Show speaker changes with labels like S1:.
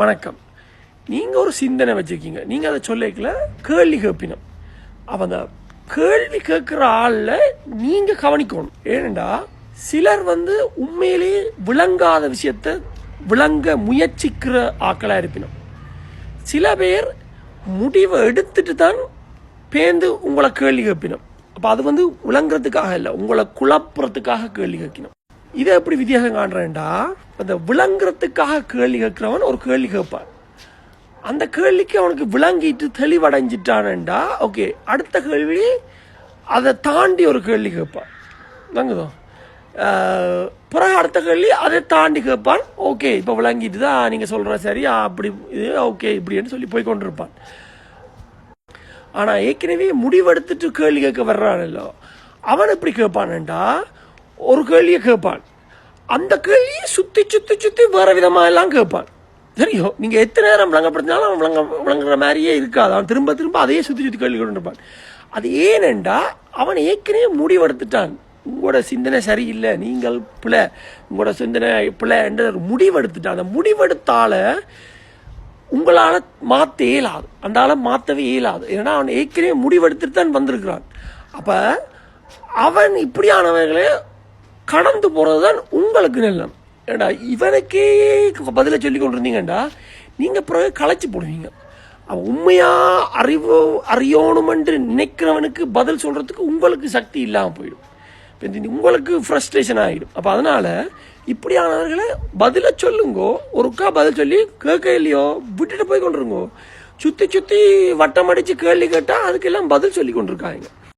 S1: வணக்கம். நீங்கள் ஒரு சிந்தனை வச்சுருக்கீங்க. நீங்கள் அதை சொல்லிக்கல கேள்வி கேட்பினோம் அப்போ அந்த கேள்வி கேட்குற ஆளில் நீங்கள் கவனிக்கணும். ஏனெண்டா சிலர் வந்து உண்மையிலேயே விளங்காத விஷயத்தை விளங்க முயற்சிக்கிற ஆக்களாக இருப்பினும். சில பேர் முடிவை எடுத்துட்டு தான் பேந்து உங்களை கேள்வி கேட்பினும் அப்போ அது வந்து விளங்குறதுக்காக இல்லை உங்களை குழப்புறதுக்காக கேள்வி கேட்கணும் இதை எப்படி வித்தியாசம் காண்றேன்டா அந்த விளங்குறதுக்காக கேள்வி கேட்குறவன் ஒரு கேள்வி கேட்பான். அந்த கேள்விக்கு அவனுக்கு விளங்கிட்டு தெளிவடைஞ்சிட்டானண்டா ஓகே அடுத்த கேள்வி அதை தாண்டி ஒரு கேள்வி கேட்பான். தங்குதோ பிறகு அடுத்த கேள்வி அதை தாண்டி கேட்பான். ஓகே இப்போ விளங்கிட்டு தான் நீங்கள் சொல்கிற சரி அப்படி இது ஓகே இப்படின்னு சொல்லி போய் கொண்டிருப்பான். ஆனால் ஏற்கனவே முடிவெடுத்துட்டு கேள்வி கேட்க வர்றானല്ലോ அவன் எப்படி கேட்பானண்டா ஒரு கேள்வியை கேட்பான். அந்த கேள்வியை சுற்றி சுற்றி சுற்றி வேறு விதமாக எல்லாம் கேட்பான். சரியோ? நீங்கள் எத்தனை நேரம் விளங்கப்படுத்தினாலும் அவன் விளங்க விளங்குற மாதிரியே இருக்காது. அவன் திரும்ப திரும்ப அதையே சுற்றி சுற்றி கேள்வி கொண்டிருப்பான் அது ஏனெண்டா அவன் ஏற்கனவே முடிவெடுத்துட்டான். உங்களோட சிந்தனை சரியில்லை நீங்கள் பிள்ளை உங்களோட சிந்தனை பிள்ளை என்ற ஒரு முடிவெடுத்துட்டான். அந்த முடிவெடுத்தால உங்களால் மாற்ற இயலாது. அந்த ஆளை மாற்றவே இயலாது. ஏன்னா அவன் ஏற்கனவே முடிவெடுத்துட்டு தான் வந்திருக்கிறான். அப்போ அவன் இப்படியானவர்களே கடந்து போகிறது தான் உங்களுக்கு நல்லம் ஏடா இவனுக்கே பதிலை சொல்லி கொண்டிருந்தீங்கடா நீங்கள் பிறகு களைச்சி போடுவீங்க. அவன் உண்மையாக அறிவு அறியணுமென்று நினைக்கிறவனுக்கு பதில் சொல்கிறதுக்கு உங்களுக்கு சக்தி இல்லாமல் போயிடும். இப்போ இந்த உங்களுக்கு ஃப்ரஸ்ட்ரேஷன் ஆகிடும் அப்போ அதனால் இப்படியானவர்களை பதிலை சொல்லுங்கோ ஒருக்கா பதில் சொல்லி கேட்க இல்லையோ விட்டுட்டு போய் கொண்டிருங்கோ சுற்றி சுற்றி வட்டம் அடித்து கேள்வி கேட்டால் அதுக்கெல்லாம் பதில் சொல்லி கொண்டிருக்காங்க.